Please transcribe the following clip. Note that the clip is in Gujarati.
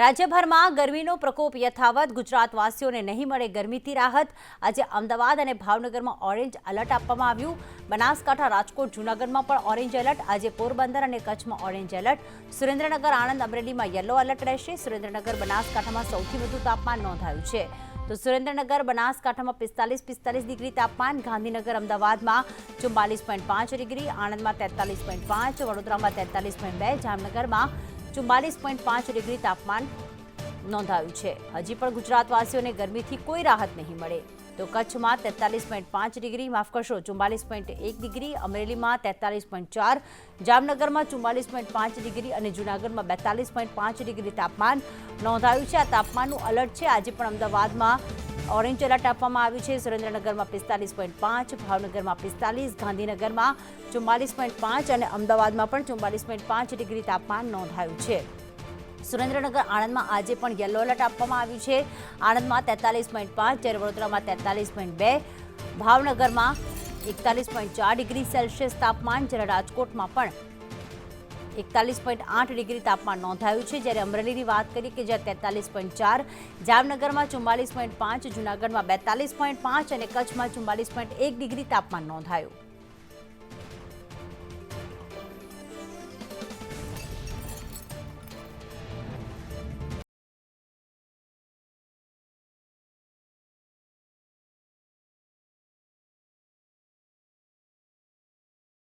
રાજ્યભરમાં ગરમીનો પ્રકોપ યથાવત, ગુજરાતવાસીઓને નહીં મળે ગરમીથી રાહત. આજે અમદાવાદ અને ભાવનગરમાં ઓરેન્જ એલર્ટ આપવામાં આવ્યું. બનાસકાંઠા, રાજકોટ, જૂનાગઢમાં પણ ઓરેન્જ એલર્ટ. આજે પોરબંદર અને કચ્છમાં ઓરેન્જ એલર્ટ. સુરેન્દ્રનગર, આણંદ, અમરેલીમાં યલો એલર્ટ રહેશે. સુરેન્દ્રનગર, બનાસકાંઠામાં સૌથી વધુ તાપમાન નોંધાયું છે. તો સુરેન્દ્રનગર, બનાસકાંઠામાં પિસ્તાલીસ પિસ્તાલીસ ડિગ્રી તાપમાન. ગાંધીનગર, અમદાવાદમાં ચુમ્માલીસ પોઈન્ટ પાંચ ડિગ્રી. આણંદમાં તેતાલીસ પોઈન્ટ પાંચ. વડોદરામાં તેતાલીસ પોઈન્ટ બે. જામનગરમાં ચુમ્માલીસ પોઈન્ટ પાંચ ડિગ્રી તાપમાન નોંધાયું છે. હજી પણ ગુજરાતવાસીઓને ગરમીથી કોઈ રાહત નહીં મળે. તો કચ્છમાં તેતાલીસ પોઈન્ટ પાંચ ડિગ્રી માફ કરશો ચુમ્માલીસ પોઈન્ટ એક ડિગ્રી, અમરેલીમાં તેતાલીસ પોઈન્ટ ચાર, જામનગરમાં ચુમ્માલીસ પોઈન્ટ પાંચ ડિગ્રી અને જૂનાગઢમાં બેતાલીસ પોઈન્ટ પાંચ ડિગ્રી તાપમાન નોંધાયું છે. આ તાપમાનનું અલર્ટ છે. આજે પણ અમદાવાદમાં ઓરેન્જ એલર્ટ આપવામાં આવ્યું છે. સુરેન્દ્રનગરમાં પિસ્તાલીસ પોઈન્ટ પાંચ, ભાવનગરમાં પિસ્તાલીસ, ગાંધીનગરમાં ચુમ્માલીસ પોઈન્ટ પાંચ અને અમદાવાદમાં પણ ચુમ્માલીસ પોઈન્ટ પાંચ ડિગ્રી તાપમાન નોંધાયું છે. સુરેન્દ્રનગર આણંદમાં આજે પણ યલો એલર્ટ આપવામાં આવ્યું છે. આણંદમાં તેતાલીસ પોઈન્ટ પાંચ, જ્યારે વડોદરામાં તેતાલીસ પોઈન્ટ બે, ભાવનગરમાં એકતાલીસ પોઈન્ટ ચાર ડિગ્રી સેલ્સિયસ તાપમાન, જ્યારે રાજકોટમાં પણ એકતાલીસ પોઈન્ટ આઠ ડિગ્રી તાપમાન નોંધાયું છે. જ્યારે અમરેલીની વાત કરીએ કે જ્યાં તેતાલીસ પોઈન્ટ ચાર, જામનગરમાં ચુમ્માલીસ પોઈન્ટ પાંચ, જૂનાગઢમાં બેતાલીસ પોઈન્ટ પાંચ અને કચ્છમાં ચુમ્માલીસ પોઈન્ટ એક ડિગ્રી તાપમાન નોંધાયું.